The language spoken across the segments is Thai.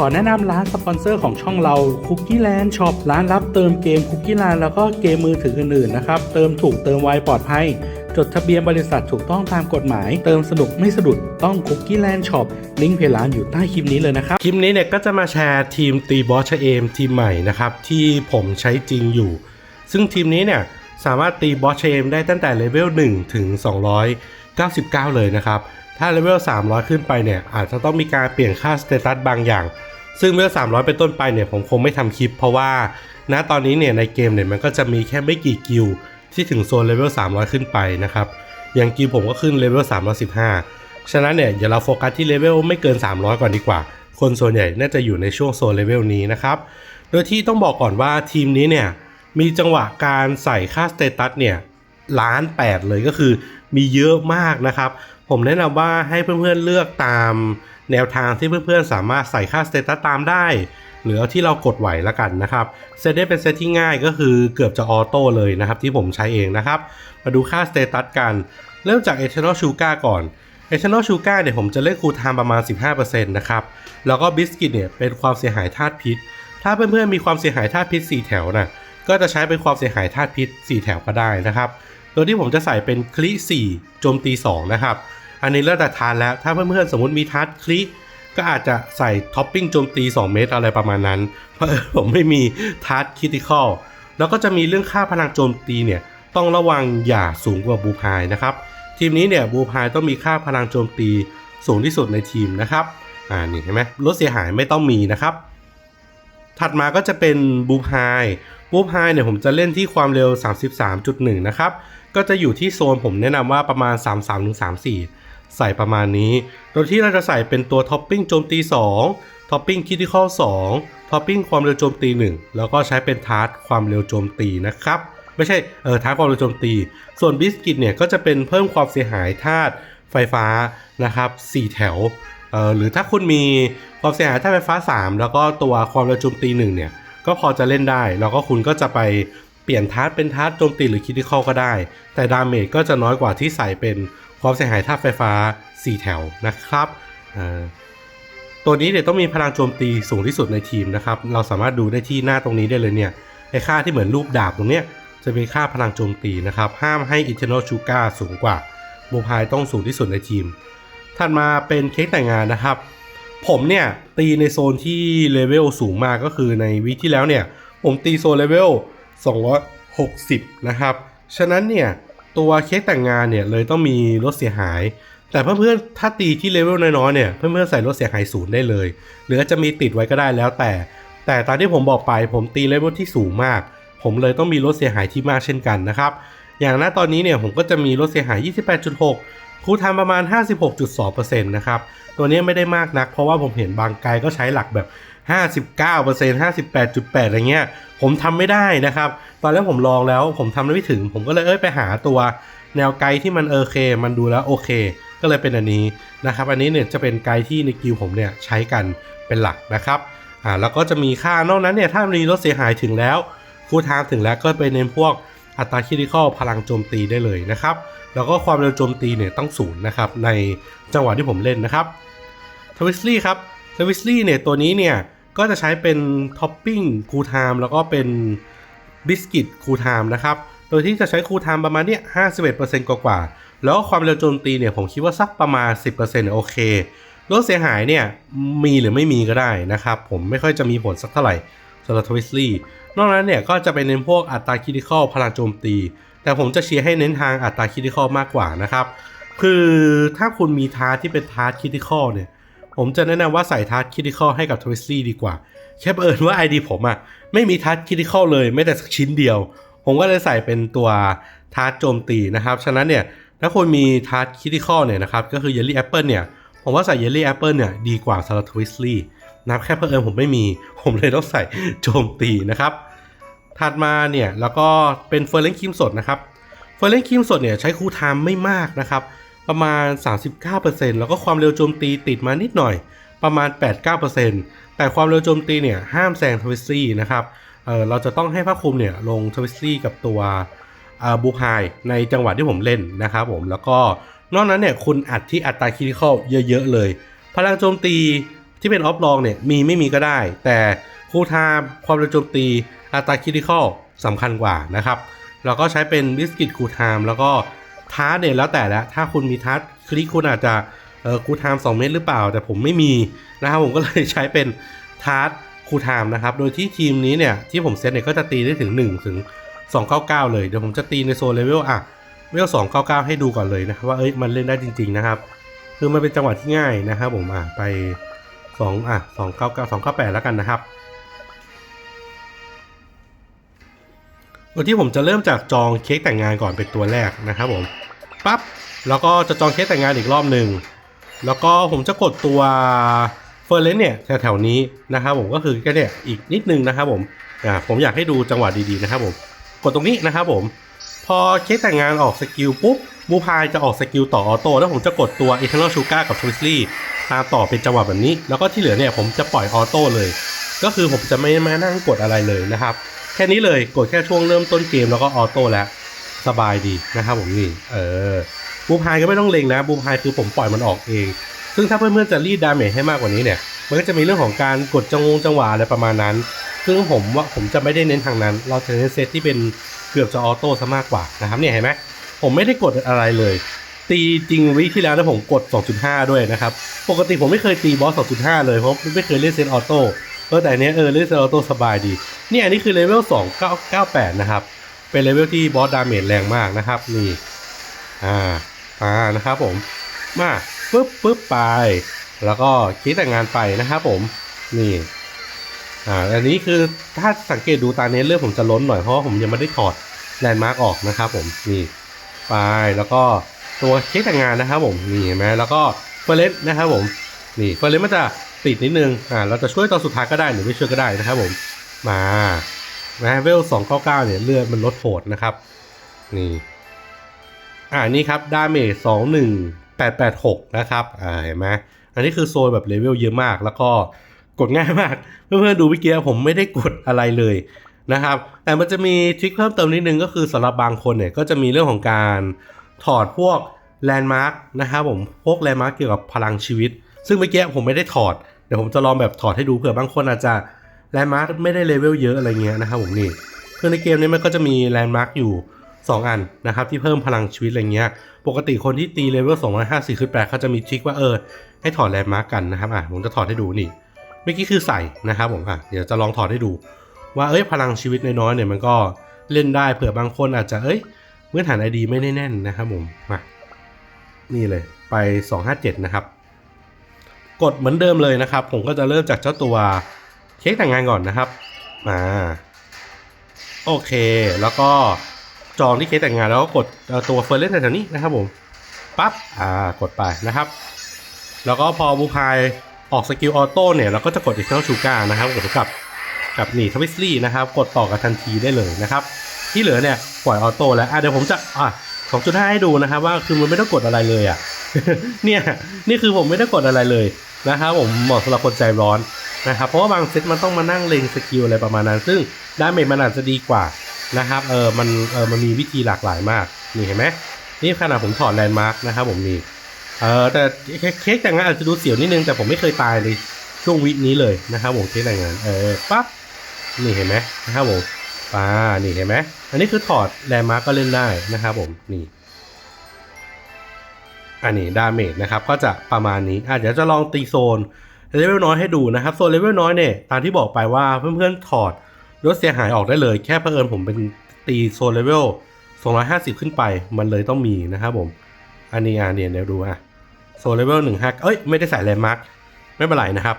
ขอแนะนำร้านสปอนเซอร์ของช่องเรา Cookie Land Shop ร้านรับเติมเกม Cookie Land แล้วก็เกมมือถืออื่นๆนะครับ เติมถูกเติมไวปลอดภัย จดทะเบียนบริษัทถูกต้องตามกฎหมาย เติมสนุกไม่สะดุดต้อง Cookie Land Shop ลิงก์เพจร้านอยู่ใต้คลิปนี้เลยนะครับ คลิปนี้เนี่ยก็จะมาแชร์ทีมตีบอสเอมทีมใหม่นะครับ ที่ผมใช้จริงอยู่ ซึ่งทีมนี้เนี่ยสามารถตีบอสเอมได้ตั้งแต่เลเวล1ถึง299 เลยนะครับ ถ้าเลเวล300 ขึ้นไปเนี่ย อาจจะต้องมีการเปลี่ยนค่าสเตตัสบางอย่าง ซึ่งเลเวล300 เป็นต้นไปเนี่ย ผมคงไม่ทำคลิป เพราะว่า ณ ตอนนี้เนี่ย ในเกมเนี่ย มันก็จะมีแค่ไม่กี่กิลที่ถึงโซนเลเวล300 ขึ้นไปนะครับ อย่างกิลผมก็ขึ้นเลเวล315 ฉะนั้นเนี่ยอย่าเราโฟกัสที่เลเวลไม่เกิน 300 ก่อนดีกว่า คนส่วนใหญ่น่าจะอยู่ในช่วงโซนเลเวลนี้นะครับ โดยที่ต้องบอกก่อนว่าทีมนี้เนี่ย มีจังหวะการใส่ค่าสเตตัสเนี่ยล้านแปดเลยก็คือมีเยอะมากนะครับ ผมแนะนำว่าให้เพื่อนๆเลือกตามแนวทางที่เพื่อนๆ สามารถใส่ค่าสเตตัสตามได้ หรือที่เรากดไหวแล้วกันนะครับเซตได้เป็นเซตที่ง่ายก็คือเกือบจะออโต้เลยนะครับ ที่ผมใช้เองนะครับ มาดูค่าสเตตัสกัน เริ่มจาก Eternal Sugar ก่อน Eternal Sugar เนี่ยผมจะเล่นคูลไทม์ประมาณ 15%นะครับ แล้วก็ Biscuit เนี่ยเป็นความเสียหายธาตุพิษ ถ้าเพื่อนๆมีความเสียหายธาตุพิษ 4 แถวนะก็จะใช้เป็นความเสียหายธาตุพิษ 4 แถวก็ได้นะครับ โดยที่ผมจะใส่เป็นคลิ4โจมตี 2 นะครับ อันนี้แล้วแต่ทานแล้ว ถ้าเพื่อนๆสมมติมีทัดคลิก็อาจจะใส่ท็อปปิ้งโจมตี 2 เมตรอะไรประมาณนั้น เพราะผมไม่มีทัดคิติคอลแล้วก็จะมีเรื่องค่าพลังโจมตีเนี่ยต้องระวังอย่าสูงกว่าบูพายนะครับ ทีมนี้เนี่ยบูพายต้องมีค่าพลังโจมตีสูงที่สุดในทีมนะครับอ่านี่เห็นไหมลดเสียหายไม่ต้องมีนะครับ ถัดมาก็จะเป็นบูพายบูพายเนี่ยผมจะเล่นที่ความเร็ว 33.1 นะครับ ก็จะอยู่ที่โซนผมแนะนำว่าประมาณ 33-34 ใส่ประมาณนี้ โดยที่เราจะใส่เป็นตัวท็อปปิ้งโจมตี 2 ท็อปปิ้งคิติคอล2ท็อปปิ้งความเร็วโจมตี 1 แล้วก็ใช้เป็นทาร์ตความเร็วโจมตีนะครับ ไม่ใช่เออทาร์ตความเร็วโจมตี ส่วนบิสกิตเนี่ยก็จะเป็นเพิ่มความเสียหายธาตุไฟฟ้านะครับ 4 แถวเอ่อหรือถ้าคุณมีความเสียหายธาตุไฟฟ้า 3 แล้วก็ตัวความเร็วโจมตี 1 เนี่ยก็พอจะเล่นได้ แล้วก็คุณก็จะไปเปลี่ยนทาร์ตเป็นทาร์ตโจมตีหรือคิด i คอลก็ได้ แต่ดาเมจก็จะน้อยกว่าที่ใส่เป็น ความเสียหายธาตุไฟฟ้า 4 แถวนะครับตัวนี้เนี่ยต้องมีพลังโจมตีสูงที่สุดในทีมนะครับ เราสามารถดูได้ที่หน้าตรงนี้ได้เลยเนี่ยไอค่าที่เหมือนรูปดาบตรงเนี้ยจะมีค่าพลังโจมตีนะครับ ห้ามให้ Eternal Sugar สูงกว่าบูพายต้องสูงที่สุดในทีมถัดมาเป็นเค้กแต่งงานนะครับ ผมเนี่ยตีในโซนที่เลเวลสูงมากก็คือในวีที่แล้วเนี่ย ผมตีโซนเลเวล260 นะครับ ฉะนั้นเนี่ย ตัวเค้กแต่งงานเนี่ยเลยต้องมีลดเสียหาย แต่เพื่อนๆถ้าตีที่เลเวลน้อยๆเนี่ยเพื่อนๆใส่ลดเสียหายศูนย์ได้เลย หรือจจะมีติดไว้ก็ได้แล้วแต่ แต่ตามที่ผมบอกไปผมตีเลเวลที่สูงมาก ผมเลยต้องมีลดเสียหายที่มากเช่นกันนะครับอย่างณตอนนี้เนี่ยผมก็จะมีลดเสียหาย 28.6 คูณทำประมาณ 56.2%นะครับ ตัวนี้ไม่ได้มากนัก เพราะว่าผมเห็นบางไกลก็ใช้หลักแบบ 59% 58.8อะไรเงี้ยผมทำไม่ได้นะครับ ตอนแรกผมลองแล้วผมทำไม่ถึง ผมก็เลยเอ้ยไปหาตัวแนวไกลที่มันโอเค มันดูแล้วโอเค ก็เลยเป็นอันนี้นะครับ อันนี้เนี่ยจะเป็นไกลที่ในกิลผมเนี่ยใช้กันเป็นหลักนะครับอ่าแล้วก็จะมีค่านอกนั้นเนี่ยถ้ามีลดเสียหายถึงแล้วคู่ทางถึงแล้วก็ไปเน้นพวกอัตราคิติคอลพลังโจมตีได้เลยนะครับ แล้วก็ความเร็วโจมตีเนี่ยต้องศูนย์นะครับในจังหวะที่ผมเล่นนะครับทวิสลี่ครับทวิสลี่เนี่ยตัวนี้เนี่ย ก็จะใช้เป็นท็อปปิ้งคูลไทม์แล้วก็เป็นบิสกิตคูลไทม์นะครับ โดยที่จะใช้คูลไทม์ประมาณเนี้ย51%กว่าๆแล้วก็ความเร็วโจมตีเนี่ยผมคิดว่าสักประมาณ10%เนี่ยโอเคลดเสียหายเนี่ยมีหรือไม่มีก็ได้นะครับ ผมไม่ค่อยจะมีผลสักเท่าไหร่สำหรับทวิสลี่นอกนั้นเนี่ยก็จะเป็นเน้นพวกอัตราคิติคอลพลังโจมตี แต่ผมจะเชียร์ให้เน้นทางอัตราคิติคอลมากกว่านะครับ คือถ้าคุณมีทาร์ที่เป็นทาร์ทคิติคอลเนี่ย ผมจะแนะนำว่าใส่ทาร์ทคิติคอลให้กับทวิสลี่ดีกว่าแค่เอิญว่า ID ผมอะไม่มีทาร์ทคิติคอลเลยแม้แต่สักชิ้นเดียว ผมก็เลยใส่เป็นตัวทาร์ทโจมตีนะครับ ฉะนั้นเนี่ยถ้าคุณมีทาร์ทคิติคอลเนี่ยนะครับก็คือเยลลี่แอปเปิลเนี่ยผมว่าใส่เยลลี่แอปเปิลเนี่ยดีกว่าสำหรับทวิสลี่นะครับแค่เผอิญผมไม่มี ผมเลยต้องใส่โจมตีนะครับ ถัดมาเนี่ยแล้วก็เป็นเฟอร์เรนครีมสดนะครับเฟอร์เรนครีมสดเนี่ยใช้คูลไทม์ไม่มากนะครับ ประมาณ 39%แล้วก็ความเร็วโจมตีติดมานิดหน่อย ประมาณ 8-9%แต่ความเร็วโจมตีเนี่ยห้ามแซงทวิสซี่นะครับเเราจะต้องให้ภาคคุมเนี่ยลงทวิสซี่กับตัวบูพายในจังหวะที่ผมเล่นนะครับผมแล้วก็นอกนั้นเนี่ยคุณอัดที่อัตราคิติคอลเยอะๆเลย พลังโจมตีที่เป็นออฟลองเนี่ยมีไม่มีก็ได้ แต่คูลไทม์ความเร็วโจมตีอัตราคิดิคอลสำคัญกว่านะครับเราก็ใช้เป็นบิสกิตคูลไทม์แล้วก็ ทาร์เนี่ยแล้วแต่ละถ้าคุณมีทาร์คลิกคุณอาจจะเออคูลไทม์2เมตรหรือเปล่า แต่ผมไม่มีนะครับผมก็เลยใช้เป็นทาร์คูลไทม์นะครับ โดยที่ทีมนี้เนี่ยที่ผมเซตเนี่ยก็จะตีได้ถึง1ถึง299 เลยเดี๋ยวผมจะตีในโซนเลเวลอะเลเวล299 ให้ดูก่อนเลยนะครับว่าเอ้ยมันเล่นได้จริง ๆนะครับ คือมันเป็นจังหวะที่ง่ายนะครับผมอะไป2อะ299 298 แล้วกันนะครับโดยที่ผมจะเริ่มจากจองเค้กแต่งงานก่อนเป็นตัวแรกนะครับผม ปั๊บแล้วก็จะจองเค้กแต่งงานอีกรอบหนึ่งแล้วก็ผมจะกดตัวเฟอร์เรนเนี่ยแถวๆนี้นะครับผมก็คือแค่เนี่ยอีกนิดนึงนะครับผมอ่าผมอยากให้ดูจังหวะดีๆนะครับผมกดตรงนี้นะครับผม พอเค้กแต่งงานออกสกิลปุ๊บบูพายจะออกสกิลต่อออโต้แล้วผมจะกดตัว Eternal Sugar กับ Twizzly ตามต่อเป็นจังหวะแบบนี้ แล้วก็ที่เหลือเนี่ยผมจะปล่อยออโต้เลย ก็คือผมจะไม่มานั่งกดอะไรเลยนะครับ แค่นี้เลยกดแค่ช่วงเริ่มต้นเกมแล้วก็ออโต้แล้ว สบายดีนะครับผมนี่ เออบูพายก็ไม่ต้องเล็งนะบูพายคือผมปล่อยมันออกเอง ซึ่งถ้าเพื่อนๆจะรีดดาเมจให้มากกว่านี้เนี่ย มันก็จะมีเรื่องของการกดจังงจังหวะอะไรประมาณนั้น ซึ่งผมว่าผมจะไม่ได้เน้นทางนั้น เราจะเน้นเซตที่เป็นเกือบจะออโต้ซะมากกว่านะครับเนี่ยเห็นไหมผมไม่ได้กดอะไรเลย ตีจริงวิที่แล้วนะผมกด 2.5 ด้วยนะครับ ปกติผมไม่เคยตีบอส 2.5 เลยเพราะไม่เคยเล่นเซตออโต้เออแต่อันเนี้ยเออเล่นเซตออโต้สบายดี เนี่ยอันนี้คือเลเวล2998 นะครับ เป็นเลเวลที่บอสดาเมจแรงมากนะครับนี่อ่าอ่านะครับผมมาปึ๊บปึ๊บไป แล้วก็คิดแต่งงานไปนะครับผมนี่อ่าอันนี้คือถ้าสังเกตดูตาเน้เลือดผมจะล้นหน่อยเพราะผมยังไม่ได้ถอดแลนด์มาร์กออกนะครับผมนี่ไปแล้วก็ตัวเค้กแต่งงานนะครับผมนี่เห็นไหมแล้วก็เฟรนนะครับผมนี่เฟรนมันจะติดนิดนึงอ่าเราจะช่วยตอนสุดท้ายก็ได้หรือไม่ช่วยก็ได้นะครับผมมา นะเวลสองเก้าเก้าเนี่ยเลือดมันลดโหดนะครับ นี่ อ่านี่ครับดาเมจสองหนึ่งแปดแปดหกนะครับ อ่าเห็นไหมอันนี้คือโซนแบบเลเวลเยอะมาก แล้วก็กดง่ายมาก เพื่อนๆดูเมื่อะผมไม่ได้กดอะไรเลยนะครับ แต่มันจะมีทริคเพิ่มเติมนิดนึงก็คือสำหรับบางคนเนี่ยก็จะมีเรื่องของการถอดพวกแลนด์มาร์กนะครับผมพวกแลนด์มาร์กเกี่ยวกับพลังชีวิต ซึ่งเมื่อกี้ผมไม่ได้ถอด เดี๋ยวผมจะลองแบบถอดให้ดูเผื่อบางคนอาจจะ แลนด์มาร์กไม่ได้เลเวลเยอะอะไรเงี้ยนะครับผมนี่คือในเกมนี้มันก็จะมีแลนด์มาร์กอยู่ 2 อันนะครับที่เพิ่มพลังชีวิตอะไรเงี้ย ปกติคนที่ตีเลเวล250ขึ้นไปเขาจะมีทริคว่าเออให้ถอดแลนด์มาร์กกันนะครับอะผมจะถอดให้ดูนี่เมื่อกี้คือใส่นะครับผมอะเดี๋ยวจะลองถอดให้ดู ว่าเอ้ยพลังชีวิตน้อยๆเนี่ยมันก็เล่นได้เผื่อบางคนอาจจะเอ้ยพื้นฐานไอดีไม่แน่นนะครับผมมานี่เลยไป 257 นะครับ กดเหมือนเดิมเลยนะครับ ผมก็จะเริ่มจากเจ้าตัว เค้กแต่งงานก่อนนะครับมาโอเค แล้วก็จองที่เค้กแต่งงานแล้วก็กดตัวเฟอร์เรนแถวๆนี้นะครับผมปั๊บอ่ากดไปนะครับ แล้วก็พอบูพายออกสกิลออโต้เนี่ยเราก็จะกดอีกเท่าชูการ์นะครับกดกับกับนี่ทวิสลี่นะครับ กดต่อกับทันทีได้เลยนะครับ ที่เหลือเนี่ยปล่อยออโต้แล้วอะเดี๋ยวผมจะอะ2.5ให้ดูนะครับ ว่าคือมันไม่ต้องกดอะไรเลยอะเนี่ยนี่คือผมไม่ได้กดอะไรเลยนะครับผมเหมาะสำหรับคนใจร้อน นะครับเพราะว่าบางเซตมันต้องมานั่งเล็งสกิลอะไรประมาณนั้น ซึ่งดาเมจมันอาจจะดีกว่านะครับเออมันเออมันมีวิธีหลากหลายมากนี่เห็นไหมนี่ขนาดผมถอดแลนด์มาร์กนะครับผมนี่เออแต่เค้กแต่งงานอาจจะดูเสียวนิดนึงแต่ผมไม่เคยตายเลยช่วงวินี้เลยนะครับผมเค้กแต่งงานเออปั๊บนี่เห็นไหมนะครับผมป้านี่เห็นไหมอันนี้คือถอดแลนด์มาร์กก็เล่นได้นะครับผมนี่อันนี้ดาเมจนะครับก็จะประมาณนี้อะเดี๋ยวจะลองตีโซน เลเวลน้อยให้ดูนะครับโซนเลเวลน้อยเนี่ยตามที่บอกไปว่าเพื่อนๆถอดลดเสียหายออกได้เลยแค่เผอิญผมเป็นตีโซนเลเวล250 ขึ้นไปมันเลยต้องมีนะครับผมอันนี้อะเนี่ยเดี๋ยวดูอะโซนเลเวลหนึ่งฮักเอ้ยไม่ได้ใส่แลนด์มาร์กไม่เป็นไรนะครับ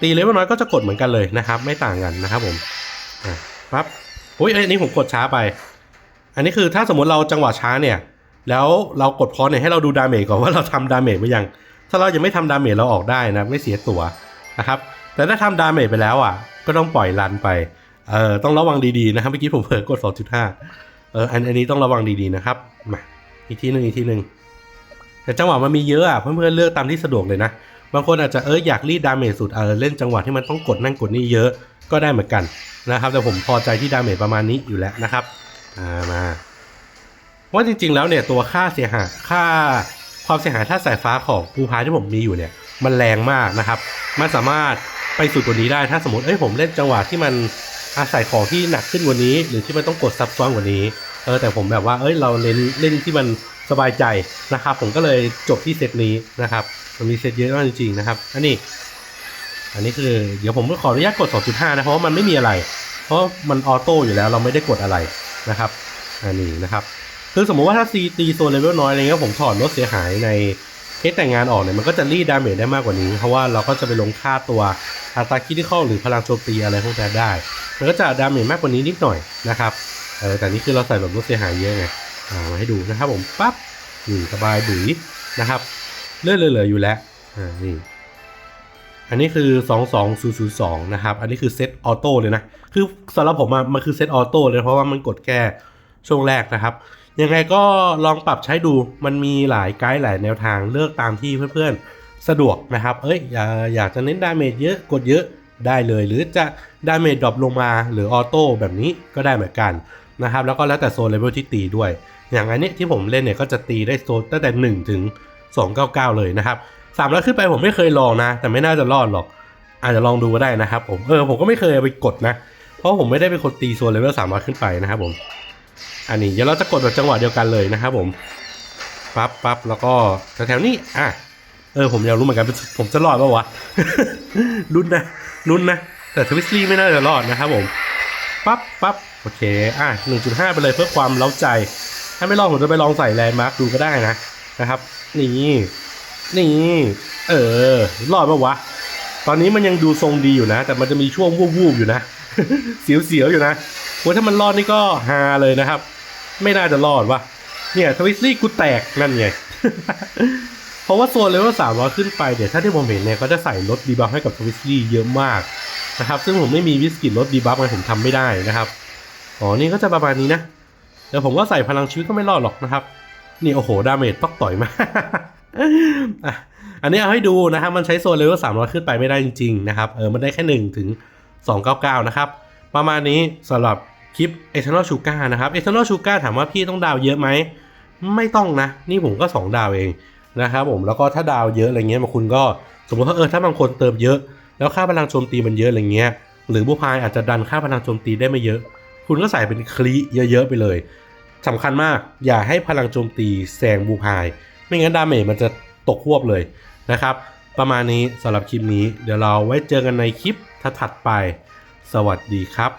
ตีเลเวลน้อยก็จะกดเหมือนกันเลยนะครับ ไม่ต่างกันนะครับผมอะปั๊บโอ้ยเอ้ยอันนี้ผมกดช้าไป อันนี้คือถ้าสมมติเราจังหวะช้าเนี่ย แล้วเรากดพอเนี่ยให้เราดูดาเมจก่อนว่าเราทำดาเมจไปยัง ถ้าเรายังไม่ทำดาเมจเราออกได้นะ ไม่เสียตัวนะครับ แต่ถ้าทำดาเมจไปแล้วอะ ก็ต้องปล่อยรันไป เอ่อ ต้องระวังดีๆนะครับ เมื่อกี้ผมเผลอกด 2.5 เออ อันอันนี้ต้องระวังดีๆนะครับ มา อีกทีหนึ่งอีกทีหนึ่งแต่จังหวะมันมีเยอะอะ เพื่อนๆเลือกตามที่สะดวกเลยนะ บางคนอาจจะเอออยากรีดดาเมจสุด เออเล่นจังหวะที่มันต้องกดนั่นกดนี่เยอะ ก็ได้เหมือนกันนะครับ แต่ผมพอใจที่ดาเมจประมาณนี้อยู่แล้วนะครับ อ่า มาว่าจริงๆแล้วเนี่ยตัวค่าเสียหายค่า ความเสียหายท่าสายฟ้าของภูพายที่ผมมีอยู่เนี่ย มันแรงมากนะครับ มันสามารถไปสุดกว่านี้ได้ ถ้าสมมติเอ้ยผมเล่นจังหวะที่มันอาศัยของที่หนักขึ้นกว่านี้ หรือที่มันต้องกดซับซ้อนกว่านี้ เออแต่ผมแบบว่า เอ้ยเราเล่นเล่นที่มันสบายใจนะครับ ผมก็เลยจบที่เซตนี้นะครับ มันมีเซตเยอะมากจริงๆนะครับ อันนี้ อันนี้คือเดี๋ยวผมก็ขออนุญาตกด 2.5 นะเพราะว่ามันไม่มีอะไร เพราะมันออโต้อยู่แล้วเราไม่ได้กดอะไรนะครับ อันนี้นะครับ คือสมมติว่าถ้าซีตีโซนเลเวลน้อยอะไรเงี้ยผมถอดลดเสียหายในเคสแต่งงานออกเนี่ยมันก็จะรีดดาเมจได้มากกว่านี้ เพราะว่าเราก็จะไปลงค่าตัวอัตราคิดที่เข้าหรือพลังโจมตีอะไรพวกนั้นได้ มันก็จะดาเมจมากกว่านี้นิดหน่อยนะครับเออแต่นี่คือเราใส่แบบลดเสียหายเยอะไงอ่ามาให้ดูนะครับผมปั๊บนี่สบายบุ๋ยนะครับเลื่อนเลยเหลืออยู่แล้วอ่านี่อันนี้คือ 22002 นะครับ อันนี้คือเซตออโต้เลยนะ คือสำหรับผมอะมันคือเซตออโต้เลยเพราะว่ามันกดแค่ช่วงแรกนะครับ ยังไงก็ลองปรับใช้ดูมันมีหลายไกด์หลายแนวทางเลือกตามที่เพื่อนๆ สะดวกนะครับ เอ้ยอยากอยากจะเน้นดาเมจเยอะกดเยอะได้เลย หรือจะดาเมจดรอปลงมาหรือออโต้แบบนี้ก็ได้เหมือนกันนะครับ แล้วก็แล้วแต่โซนเลเวลที่ตีด้วย อย่างอันนี้ที่ผมเล่นเนี่ยก็จะตีได้โซนตั้งแต่ 1 ถึง 299 เลยนะครับสามร้อยขึ้นไปผมไม่เคยลองนะ แต่ไม่น่าจะรอดหรอก อาจจะลองดูก็ได้นะครับผมเออผมก็ไม่เคยไปกดนะ เพราะผมไม่ได้เป็นคนตีโซนเลเวลสามร้อยขึ้นไปนะครับผม อันนี้เดี๋ยวเราจะกดแบบจังหวะเดียวกันเลยนะครับผมปั๊บปั๊บแล้วก็แถวๆนี้อะเออผมอยากรู้เหมือนกันผมจะรอดปะวะลุ้นนะลุ้นนะ แต่ทวิสลี่ไม่น่าจะรอดนะครับผมปั๊บปั๊บโอเคอะ1.5 ไปเลยเพื่อความเล้าใจ ถ้าไม่ลองผมจะไปลองใส่แลนด์มาร์คดูก็ได้นะนะครับนี่นี่เออรอดปะวะ ตอนนี้มันยังดูทรงดีอยู่นะ แต่มันจะมีช่วงวูบๆอยู่นะเสียวๆอยู่นะว่าถ้ามันรอดนี่ก็ฮาเลยนะครับ ไม่น่าจะรอดวะเนี่ยทวิสลี่กูแตกนั่นไง เพราะว่าโซนเลเวลสามร้อยขึ้นไปเดี๋ยวถ้าที่ผมเห็นเนี่ยก็จะใส่ลดดีบัฟให้กับทวิสลี่เยอะมากนะครับ ซึ่งผมไม่มีวิสกิตลดดีบัฟไงผมทำไม่ได้นะครับอ๋อนี่ก็จะประมาณนี้นะเดี๋ยวผมก็ใส่พลังชีวิตก็ไม่รอดหรอกนะครับ นี่โอ้โหดาเมจตอกต่อยมากอะอันนี้เอาให้ดูนะครับมันใช้โซนเลเวล300ขึ้นไปไม่ได้จริงๆนะครับเออมันได้แค่1ถึง299นะครับ ประมาณนี้สำหรับ คลิป Eternal Sugar นะครับ Eternal Sugar ถามว่าพี่ต้องดาวเยอะไหม ไม่ต้องนะ นี่ผมก็ 2 ดาวเองนะครับผมแล้วก็ถ้าดาวเยอะอะไรเงี้ยบางคุณก็สมมติว่าเออถ้าบางคนเติมเยอะ แล้วค่าพลังโจมตีมันเยอะอะไรเงี้ยหรือบูพายอาจจะดันค่าพลังโจมตีได้ไม่เยอะ คุณก็ใส่เป็นคลีเยอะๆไปเลยสำคัญมากอย่าให้พลังโจมตีแซงบูพาย ไม่งั้นดาเมจมันจะตกควบเลยนะครับ ประมาณนี้สำหรับคลิปนี้ เดี๋ยวเราไว้เจอกันในคลิปถัดๆไป สวัสดีครับ